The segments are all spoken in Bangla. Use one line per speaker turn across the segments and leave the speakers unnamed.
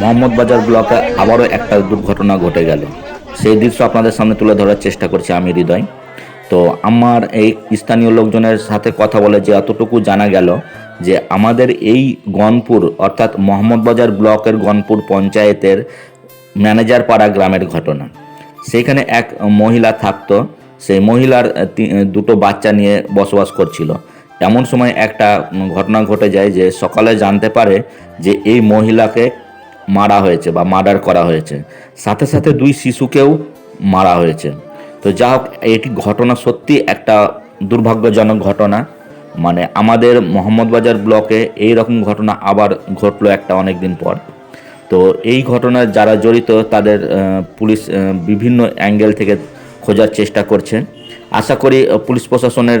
মোহাম্মদ বাজার ব্লকে আবারও একটা দুর্ঘটনা ঘটে গেল। সেই দৃশ্য আপনাদের সামনে তুলে ধরার চেষ্টা করছি আমি, হৃদয়। তো আমার এই স্থানীয় লোকজনের সাথে কথা বলে যে এতটুকু জানা গেল যে আমাদের এই গনপুর, অর্থাৎ মোহাম্মদ বাজার ব্লকের গনপুর পঞ্চায়েতের ম্যানেজার পাড়া গ্রামের ঘটনা। সেইখানে এক মহিলা থাকতো, সেই মহিলার দুটো বাচ্চা নিয়ে বসবাস করছিল। এমন সময় একটা ঘটনা ঘটে যায় যে সকালে জানতে পারে যে এই মহিলাকে মারা হয়েছে বা মার্ডার করা হয়েছে। সাথে সাথে দুই শিশুকেও মারা হয়েছে। তো যা হোক এটি ঘটনা সত্যি একটা দুর্ভাগ্যজনক ঘটনা। মানে আমাদের মোহাম্মদবাজার ব্লকে এই রকম ঘটনা আবার ঘটলো একটা অনেক দিন পর। তো এই ঘটনায় যারা জড়িত, তাদের পুলিশ বিভিন্ন অ্যাঙ্গেল থেকে খোঁজার চেষ্টা করছে। আশা করি পুলিশ প্রশাসনের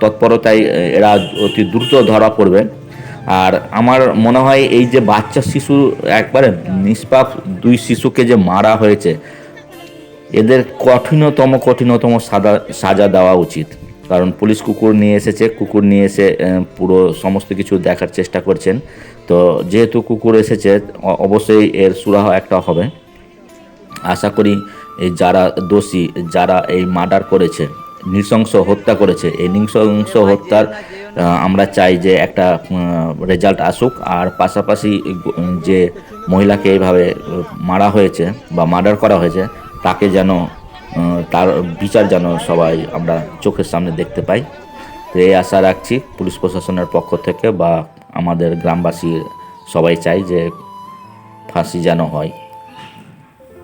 তৎপরতায় এরা অতি দ্রুত ধরা পড়বে। আর আমার মনে হয় এই যে বাচ্চা শিশু একবারে নিষ্পাপ দুই শিশুকে যে মারা হয়েছে, এদের কঠিনতম কঠিনতম সাদা, সাজা দেওয়া উচিত। কারণ পুলিশ কুকুর নিয়ে এসেছে, কুকুর নিয়ে এসে পুরো সমস্ত কিছু দেখার চেষ্টা করছেন। তো যেহেতু কুকুর এসেছে অবশ্যই এর সুরাহ একটা হবে। আশা করি এই যারা দোষী, যারা এই মার্ডার করেছে, নৃশংস হত্যা করেছে, এই নৃশংস হত্যার আমরা চাই যে একটা রেজাল্ট আসুক। আর পাশাপাশি যে মহিলাকে এইভাবে মারা হয়েছে বা মার্ডার করা হয়েছে, তাকে যেন তার বিচার যেন সবাই আমরা চোখের সামনে দেখতে পাই। তো এই আশা রাখছি পুলিশ প্রশাসনের পক্ষ থেকে বা আমাদের গ্রামবাসী সবাই চাই যে ফাঁসি যেন হয়।